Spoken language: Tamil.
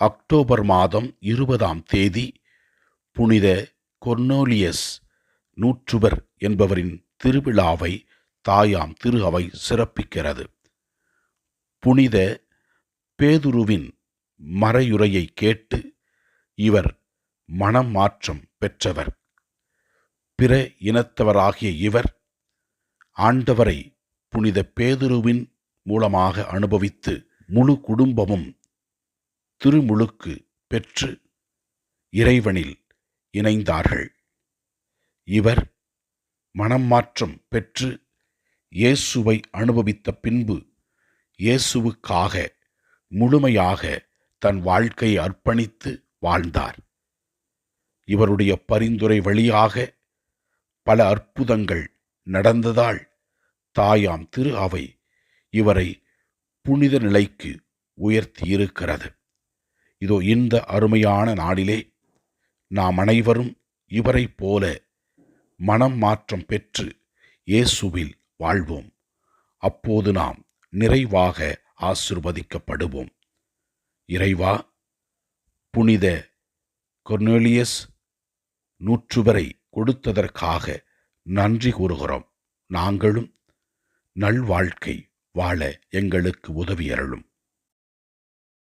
அக்டோபர் மாதம் இருபதாம் தேதி புனித கொர்னோலியஸ் நூற்றுவர் என்பவரின் திருவிழாவை தாயாம் திரு அவை சிறப்பிக்கிறது. புனித பேதுருவின் மறையுரையை கேட்டு இவர் மனம் மாற்றம் பெற்றவர். பிற இனத்தவராகிய இவர் ஆண்டவரை புனித பேதுருவின் மூலமாக அனுபவித்து முழு குடும்பமும் திருமுழுக்கு பெற்று இறைவனில் இணைந்தார்கள். இவர் மனம் மாற்றம் பெற்று இயேசுவை அனுபவித்த பின்பு இயேசுவுக்காக முழுமையாக தன் வாழ்க்கையை அர்ப்பணித்து வாழ்ந்தார். இவருடைய பரிந்துரை வழியாக பல அற்புதங்கள் நடந்ததால் தாயாம் திரு அவை இவரை புனித நிலைக்கு உயர்த்தியிருக்கிறது. இதோ இந்த அருமையான நாளிலே நாம் அனைவரும் இவரைப் போல மனம் மாற்றம் பெற்று இயேசுவில் வாழ்வோம். அப்போது நாம் நிறைவாக ஆசிர்வதிக்கப்படுவோம். இறைவா புனித கொர்னேலியஸ் நூற்றுவரை கொடுத்ததற்காக நன்றி கூறுகிறோம். நாங்களும் நல்வாழ்க்கை வாழ எங்களுக்கு உதவி அருளும்